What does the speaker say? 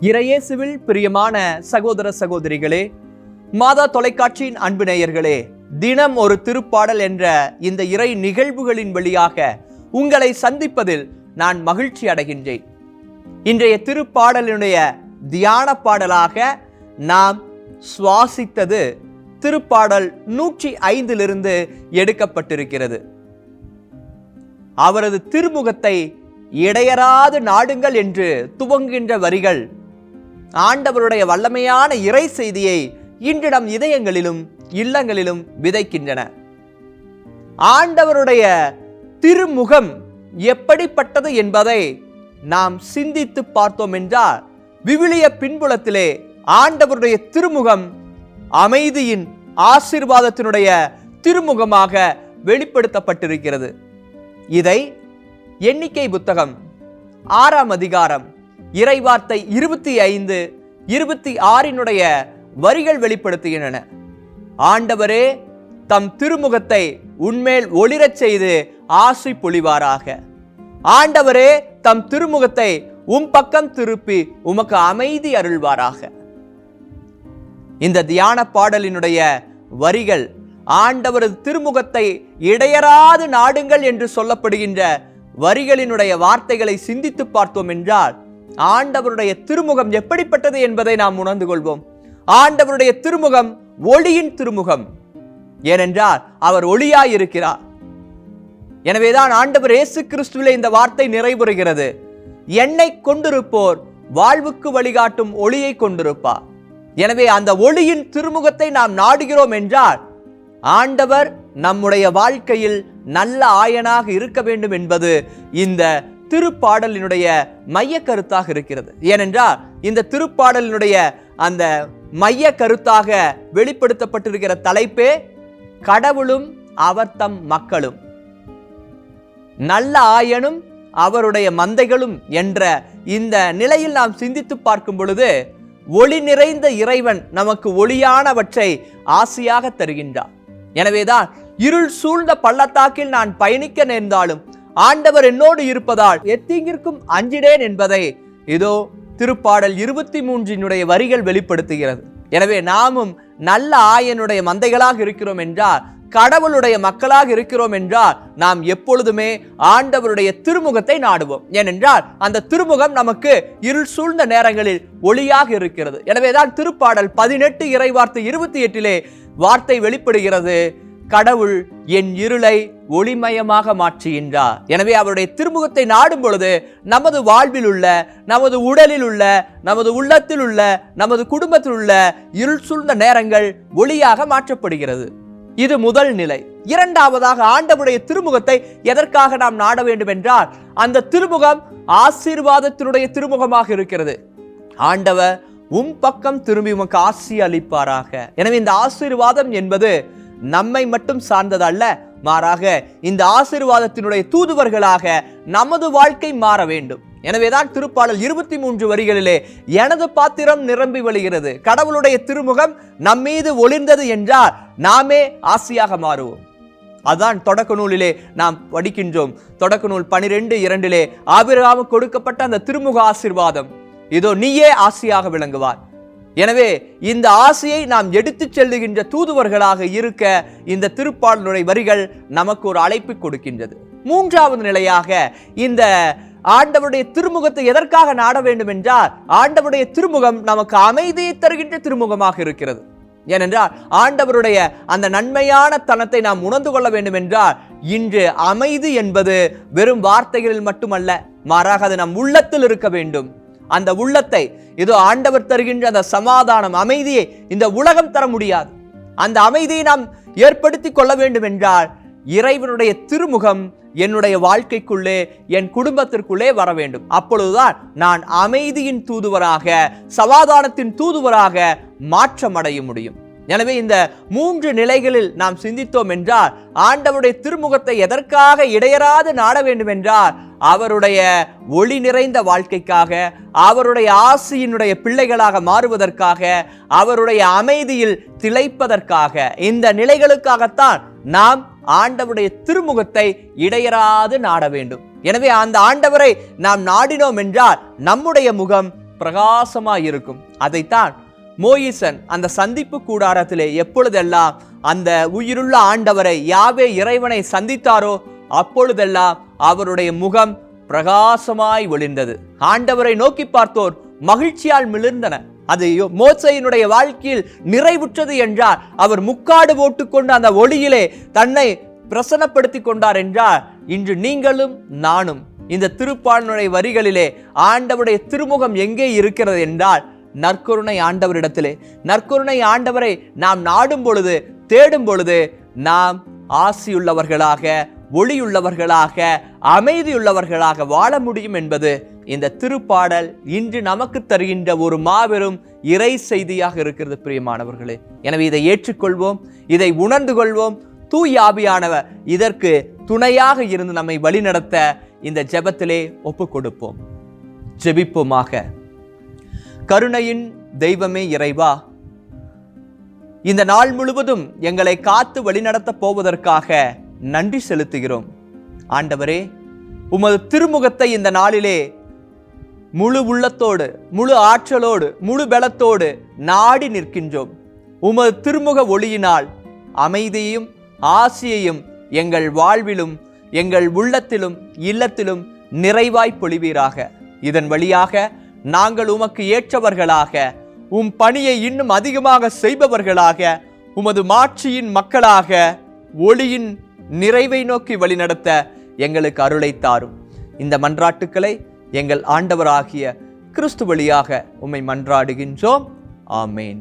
இறையேசுவில் பிரியமான சகோதர சகோதரிகளே மாதா தொலைக்காட்சியின் அன்பு நேயர்களே தினம் ஒரு திருப்பாடல் என்ற இந்த இறை நிகழ்வுகளின் வழியாக உங்களை சந்திப்பதில் நான் மகிழ்ச்சி அடைகின்றேன். இன்றைய திருப்பாடலினுடைய தியான பாடலாக நாம் சுவாசித்தது திருப்பாடல் நூற்றி ஐந்திலிருந்து எடுக்கப்பட்டிருக்கிறது. அவரது திருமுகத்தை இடையராது நாடுங்கள் என்று துவங்குகின்ற வரிகள் ஆண்டவருடைய வல்லமையான இறை செய்தியை இன்று நம் இதயங்களிலும் இல்லங்களிலும் விதைக்கின்றன. ஆண்டவருடைய திருமுகம் எப்படிப்பட்டது என்பதை நாம் சிந்தித்து பார்த்தோம் என்றால் விவிலிய பின்புலத்திலே ஆண்டவருடைய திருமுகம் அமைதியின் ஆசீர்வாதத்தினுடைய திருமுகமாக வெளிப்படுத்தப்பட்டிருக்கிறது. இதை எண்ணிக்கை புத்தகம் ஆறாம் அதிகாரம் இறைவார்த்தை இருபத்தி ஐந்து இருபத்தி ஆறினுடைய வரிகள் வெளிப்படுத்துகின்றன. ஆண்டவரே தம் திருமுகத்தை உன்மேல் ஒளிரச் செய்து ஆசி பொழிவாராக. ஆண்டவரே தம் திருமுகத்தை உம் பக்கம் திருப்பி உமக்கு அமைதி அருள்வாராக. இந்த தியான பாடலினுடைய வரிகள் ஆண்டவரது திருமுகத்தை இடையராது நாடுங்கள் என்று சொல்லப்படுகின்ற வரிகளினுடைய வார்த்தைகளை சிந்தித்து பார்த்தோம் என்றால் ஆண்டவருடைய திருமுகம் எப்படிப்பட்டது என்பதை நாம் உணர்ந்து கொள்வோம். ஆண்டவருடைய திருமுகம் ஒளியின் திருமுகம். ஏனென்றால் அவர் ஒளியாய் இருக்கிறார் எனவேதான் ஆண்டவர் இயேசு கிறிஸ்துவிலே இந்த வார்த்தை நிறைவுறுகிறது. என்னை கொண்டிருப்போர் வாழ்வுக்கு வழிகாட்டும் ஒளியை கொண்டிருப்பார். எனவே அந்த ஒளியின் திருமுகத்தை நாம் நாடுகிறோம் என்றால் ஆண்டவர் நம்முடைய வாழ்க்கையில் நல்ல ஆயனாக இருக்க வேண்டும் என்பது இந்த திருப்பாடலினுடைய மைய கருத்தாக இருக்கிறது. ஏனென்றால் இந்த திருப்பாடலினுடைய அந்த மைய கருத்தாக வெளிப்படுத்தப்பட்டிருக்கிற தலைப்பே கடவுளும் அவர் தம் மக்களும். நல்ல ஆயனும் அவருடைய மந்தைகளும் என்ற இந்த நிலையில் நாம் சிந்தித்து பார்க்கும் பொழுது ஒளி நிறைந்த இறைவன் நமக்கு ஒளியானவற்றை ஆசையாக தருகின்றார். எனவேதான் இருள் சூழ்ந்த பள்ளத்தாக்கில் நான் பயணிக்க நேர்ந்தாலும் ஆண்டவர் என்னோடு இருப்பதால் எத்தீங்கிற்கும் அஞ்சிடேன் என்பதை இதோ திருப்பாடல் இருபத்தி மூன்றினுடைய வரிகள் வெளிப்படுத்துகிறது. எனவே நாமும் நல்ல ஆயனுடைய மந்தைகளாக இருக்கிறோம் என்றால் கடவுளுடைய மக்களாக இருக்கிறோம் என்றால் நாம் எப்பொழுதுமே ஆண்டவருடைய திருமுகத்தை நாடுவோம். ஏனென்றால் அந்த திருமுகம் நமக்கு இருள் சூழ்ந்த நேரங்களில் ஒளியாக இருக்கிறது. எனவேதான் திருப்பாடல் பதினெட்டு இறைவார்த்தை இருபத்தி எட்டிலே வார்த்தை வெளிப்படுகிறது. கடவுள் என் இருளை ஒளிமயமாக மாற்றுகின்றார். எனவே அவருடைய திருமுகத்தை நாடும் பொழுது நமது வாழ்வில் உள்ள நமது உடலில் உள்ள நமது உள்ளத்தில் உள்ள நமது குடும்பத்தில் உள்ள இருள் சூழ்ந்த நேரங்கள் ஒளியாக மாற்றப்படுகிறது. இது முதல் நிலை. இரண்டாவதாக ஆண்டவருடைய திருமுகத்தை எதற்காக நாம் நாட வேண்டும் என்றால் அந்த திருமுகம் ஆசீர்வாதத்தினுடைய திருமுகமாக இருக்கிறது. ஆண்டவர் உம் பக்கம் திரும்பி உமக்கு ஆசி அளிப்பாராக. எனவே இந்த ஆசீர்வாதம் என்பது நம்மை மட்டும் சார்ந்ததல்ல மாறாக இந்த ஆசீர்வாதத்தினுடைய தூதுவர்களாக நமது வாழ்க்கை மாற வேண்டும். எனவேதான் திருப்பாடல் இருபத்தி மூன்று வரிகளிலே எனது பாத்திரம் நிரம்பி வழிகிறது கடவுளுடைய திருமுகம் நம்மீது ஒளிர்ந்தது என்றால் நாமே ஆசியாக மாறுவோம். அதான் தொடக்க நூலிலே நாம் படிக்கின்றோம். தொடக்க நூல் பனிரெண்டு இரண்டிலே ஆபிரகாமு கொடுக்கப்பட்ட அந்த திருமுக ஆசிர்வாதம் இதோ நீயே ஆசியாக விளங்குவார் எனவே இந்த ஆசையை நாம் எடுத்துச் செல்லுகின்ற தூதுவர்களாக இருக்க இந்த திருப்பாடலுடைய வரிகள் நமக்கு ஒரு அழைப்பு கொடுக்கின்றது. மூன்றாவது நிலையாக இந்த ஆண்டவருடைய திருமுகத்தை எதற்காக நாட வேண்டும் என்றால் ஆண்டவருடைய திருமுகம் நமக்கு அமைதியை தருகின்ற திருமுகமாக இருக்கிறது. ஏனென்றால் ஆண்டவருடைய அந்த நன்மையான தனத்தை நாம் உணர்ந்து கொள்ள வேண்டும் என்றால் இன்று அமைதி என்பது வெறும் வார்த்தைகளில் மட்டுமல்ல மாறாக அது நம் உள்ளத்தில் இருக்க வேண்டும். அந்த உள்ளத்தை இதோ ஆண்டவர் தருகின்ற அந்த சமாதானம் அமைதியை இந்த உலகம் தர முடியாது. அந்த அமைதியை நாம் ஏற்படுத்தி கொள்ள வேண்டும் என்றால் இறைவனுடைய திருமுகம் என்னுடைய வாழ்க்கைக்குள்ளே என் குடும்பத்திற்குள்ளே வர வேண்டும். அப்பொழுதுதான் நான் அமைதியின் தூதுவராக சமாதானத்தின் தூதுவராக மாற்றமடைய முடியும். எனவே இந்த மூன்று நிலைகளில் நாம் சிந்தித்தோம் என்றால் ஆண்டவருடைய திருமுகத்தை எதற்காக இடையராது நாட வேண்டும் என்றால் அவருடைய ஒளி நிறைந்த வாழ்க்கைக்காக அவருடைய ஆசியினுடைய பிள்ளைகளாக மாறுவதற்காக அவருடைய அமைதியில் திளைப்பதற்காக இந்த நிலைகளுக்காகத்தான் நாம் ஆண்டவருடைய திருமுகத்தை இடையராது நாட வேண்டும். எனவே அந்த ஆண்டவரை நாம் நாடினோம் என்றால் நம்முடைய முகம் பிரகாசமாக இருக்கும் அதைத்தான் மோயிசன் அந்த சந்திப்பு கூடாரத்திலே எப்பொழுதெல்லாம் அந்த உயிருள்ள ஆண்டவரை யாவே இறைவனை சந்தித்தாரோ அப்பொழுதெல்லாம் அவருடைய முகம் பிரகாசமாய் ஒளிர்ந்தது. ஆண்டவரை நோக்கி பார்த்தோர் மகிழ்ச்சியால் மிளிர்ந்தன. அது யோ- மோசையினுடைய வாழ்க்கையில் நிறைவுற்றது என்றால் அவர் முக்காடு போட்டுக்கொண்டு அந்த ஒளியிலே தன்னை பிரசன்னப்படுத்தி கொண்டார் என்றால் இன்று நீங்களும் நானும் இந்த திருப்பாடனுடைய வரிகளிலே ஆண்டவருடைய திருமுகம் எங்கே இருக்கிறது என்றால் நற்கருணை ஆண்டவரிடத்திலே நற்கருணை ஆண்டவரை நாம் நாடும் பொழுது தேடும் பொழுது நாம் ஆசியுள்ளவர்களாக ஒளியுள்ளவர்களாக அமைதியுள்ளவர்களாக வாழ முடியும் என்பது இந்த திருப்பாடல் இன்று நமக்கு தருகின்ற ஒரு மாபெரும் இறை செய்தியாக இருக்கிறது பிரியமானவர்களே. எனவே இதை ஏற்றுக்கொள்வோம் இதை உணர்ந்து கொள்வோம். தூயாபியானவர் இதற்கு துணையாக இருந்து நம்மை வழிநடத்த இந்த ஜெபத்திலே ஒப்பு கொடுப்போம் ஜெபிப்போமாக. கருணையின் தெய்வமே இறைவா. இந்த நாள் முழுவதும் எங்களை காத்து வழிநடத்தப் போவதற்காக நன்றி செலுத்துகிறோம். ஆண்டவரே உமது திருமுகத்தை இந்த நாளிலே முழு உள்ளத்தோடு முழு ஆற்றலோடு முழு பலத்தோடு நாடி நிற்கின்றோம். உமது திருமுக ஒளியினால் அமைதியையும் ஆசியையும் எங்கள் வாழ்விலும் எங்கள் உள்ளத்திலும் இல்லத்திலும் நிறைவாய் பொழிவீராக. இதன் வழியாக நாங்கள் உமக்கு ஏற்றவர்களாக உம் பணியை இன்னும் அதிகமாக செய்பவர்களாக உமது மாட்சியின் மக்களாக ஒளியின் நிறைவை நோக்கி வழிநடத்த எங்களுக்கு அருளை தாரும் இந்த மன்றாட்டுக்களை எங்கள் ஆண்டவராகிய கிறிஸ்து வழியாக உம்மை மன்றாடுகின்றோம். ஆமேன்.